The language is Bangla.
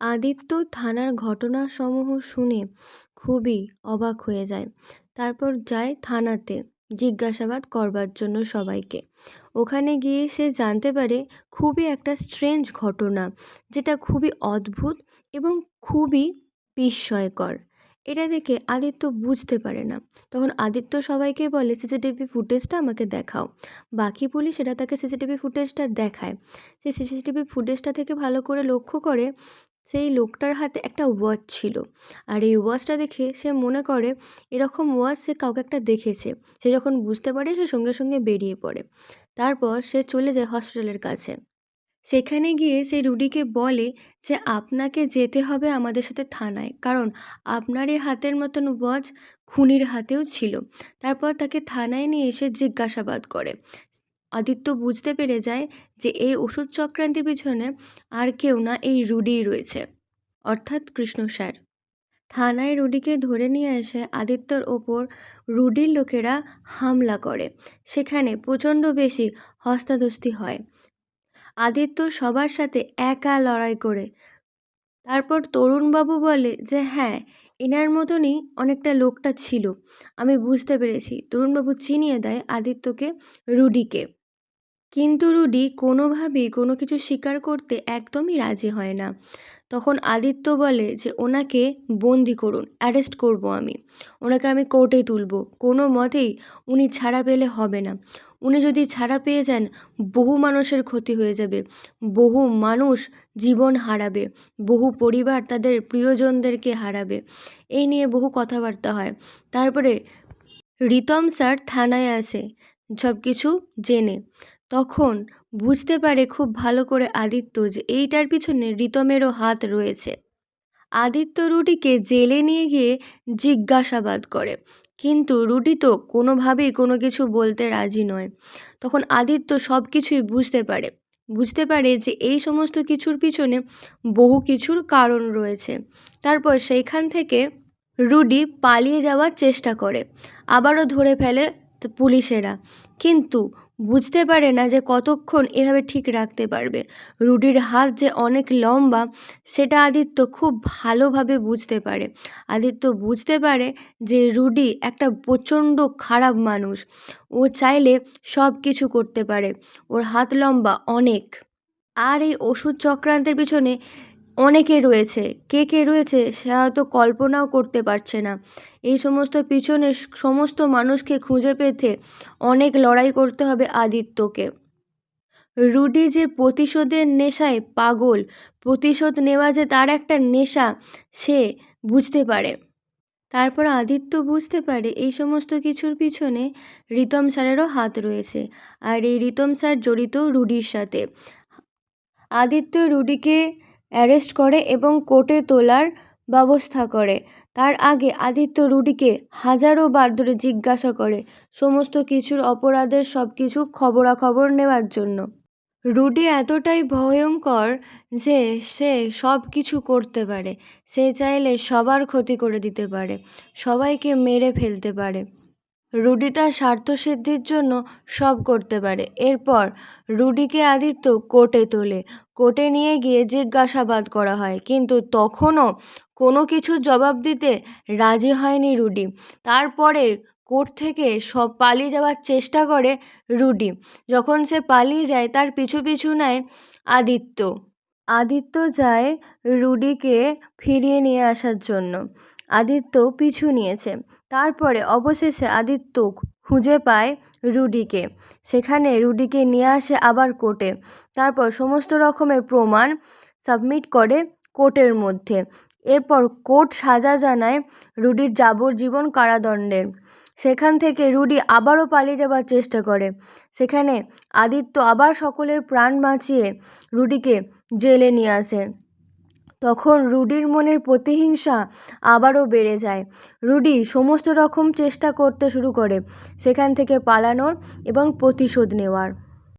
আদিত্য থানার ঘটনাসমূহ শুনে খুবই অবাক হয়ে যায়। তারপর যায় থানাতে জিজ্ঞাসাবাদ করবার জন্য সবাইকে। ওখানে গিয়ে সে জানতে পারে, খুবই একটা স্ট্রেঞ্জ ঘটনা, যেটা খুবই অদ্ভুত এবং খুবই বিস্ময়কর। এটা দেখে আদিত্য বুঝতে পারে না। তখন আদিত্য সবাইকে বলে, সিসিটিভি ফুটেজটা আমাকে দেখাও। বাকি পুলিশ এটা তাকে সিসিটিভি ফুটেজটা দেখায়। সে সিসিটিভি ফুটেজটা থেকে ভালো করে লক্ষ্য করে সেই লোকটার হাতে একটা ওয়াচ ছিল। আর এই ওয়াচটা দেখে সে মনে করে, এরকম ওয়াচ সে কাউকে একটা দেখেছে। সে যখন বুঝতে পারে, সে সঙ্গে সঙ্গে বেরিয়ে পড়ে। তারপর সে চলে যায় হসপিটালের কাছে। সেখানে গিয়ে সে রুডিকে বলে যে, আপনাকে যেতে হবে আমাদের সাথে থানায়। কারণ আপনার এই হাতের মতন ওয়াচ খুনির হাতেও ছিল। তারপর তাকে থানায় নিয়ে এসে জিজ্ঞাসাবাদ করে। আদিত্য বুঝতে পেরে যায় যে এই ওষুধ চক্রান্তের পিছনে আর কেউ না এই রুডিই রয়েছে, অর্থাৎ কৃষ্ণ স্যার। থানায় রুডিকে ধরে নিয়ে এসে আদিত্যর ওপর রুডির লোকেরা হামলা করে। সেখানে প্রচণ্ড বেশি হস্তাধস্তি হয়। আদিত্য সবার সাথে একা লড়াই করে। তারপর তরুণবাবু বলে যে হ্যাঁ এনার মতনই অনেকটা লোকটা ছিল। আমি বুঝতে পেরেছি। তরুণবাবু চিনিয়ে দেয় আদিত্যকে, রুডিকে। কিন্তু রুডি কোনোভাবেই কোনো কিছু স্বীকার করতে একদমই রাজি হয় না। তখন আদিত্য বলে যে, ওনাকে বন্দি করুন, অ্যারেস্ট করব আমি। ওনাকে আমি কোর্টে তুলব। কোনো মতেই উনি ছাড়া পেলে হবে না। উনি যদি ছাড়া পেয়ে যান, বহু মানুষের ক্ষতি হয়ে যাবে। বহু মানুষ জীবন হারাবে। বহু পরিবার তাদের প্রিয়জনদেরকে হারাবে। এই নিয়ে বহু কথাবার্তা হয়। তারপরে রিতম স্যার থানায় আসে। সব কিছু জেনে। তখন বুঝতে পারে খুব ভালো করে আদিত্য যে এইটার পিছনে রিতমেরও হাত রয়েছে। আদিত্য রুটিকে জেলে নিয়ে গিয়ে জিজ্ঞাসাবাদ করে। কিন্তু রুটি তো কোনোভাবেই কোনো কিছু বলতে রাজি নয়। তখন আদিত্য সব কিছুই বুঝতে পারে। বুঝতে পারে যে এই সমস্ত কিছুর পিছনে বহু কিছুর কারণ রয়েছে। তারপর সেইখান থেকে রুডি পালিয়ে যাওয়ার চেষ্টা করে। আবারও ধরে ফেলে পুলিশেরা। কিন্তু বুঝতে পারে না যে কতক্ষণ এভাবে ঠিক রাখতে পারবে। রুডির হাত যে অনেক লম্বা, সেটা আদিত্য খুব ভালোভাবে বুঝতে পারে। আদিত্য বুঝতে পারে যে রুডি একটা প্রচণ্ড খারাপ মানুষ। ও চাইলে সব কিছু করতে পারে। ওর হাত লম্বা অনেক। আর এই ওষুধ চক্রান্তের পিছনে অনেকে রয়েছে। কে কে রয়েছে সে হয়তো কল্পনাও করতে পারছে না। এই সমস্ত পিছনে সমস্ত মানুষকে খুঁজে পেতে অনেক লড়াই করতে হবে আদিত্যকে। রুডি যে প্রতিশোধের নেশায় পাগল, প্রতিশোধ নেওয়া যে তার একটা নেশা, সে বুঝতে পারে। তারপর আদিত্য বুঝতে পারে এই সমস্ত কিছুর পিছনে রিতম স্যারেরও হাত রয়েছে। আর এই রিতম স্যার জড়িত রুডির সাথে। আদিত্য রুডিকে অ্যারেস্ট করে এবং কোর্টে তোলার ব্যবস্থা করে। তার আগে আদিত্য রুডিকে হাজারো বার ধরে জিজ্ঞাসা করে সমস্ত কিছুর অপরাধের সব কিছু খবরাখবর নেওয়ার জন্য। রুডি এতটাই ভয়ঙ্কর যে সে সব কিছু করতে পারে। সে চাইলে সবার ক্ষতি করে দিতে পারে, সবাইকে মেরে ফেলতে পারে। রুডি তার স্বার্থসিদ্ধির জন্য সব করতে পারে। এরপর রুডিকে আদিত্য কোর্টে তোলে। কোর্টে নিয়ে গিয়ে জিজ্ঞাসাবাদ করা হয়, কিন্তু তখনও কোনো কিছুর জবাব দিতে রাজি হয়নি রুডি। তারপরে কোর্ট থেকে সব পালিয়ে যাওয়ার চেষ্টা করে রুডি। যখন সে পালিয়ে যায়, তার পিছু পিছু নেয় আদিত্য। আদিত্য যায় রুডিকে ফিরিয়ে নিয়ে আসার জন্য। আদিত্য পিছু নিয়েছে। তারপরে অবশেষে আদিত্য খুঁজে পায় রুডিকে। সেখানে রুডিকে নিয়ে আসে আবার কোর্টে। তারপর সমস্ত রকমের প্রমাণ সাবমিট করে কোর্টের মধ্যে। এরপর কোর্ট সাজা জানায় রুডির যাবজ্জীবন কারাদণ্ডের। সেখান থেকে রুডি আবারও পালিয়ে যাবার চেষ্টা করে। সেখানে আদিত্য আবার সকলের প্রাণ বাঁচিয়ে রুডিকে জেলে নিয়ে আসে। তখন রুডির মনের প্রতিহিংসা আবারও বেড়ে যায়। রুডি সমস্ত রকম চেষ্টা করতে শুরু করে, সেখান থেকে পালানোর এবং প্রতিশোধ নেওয়ার।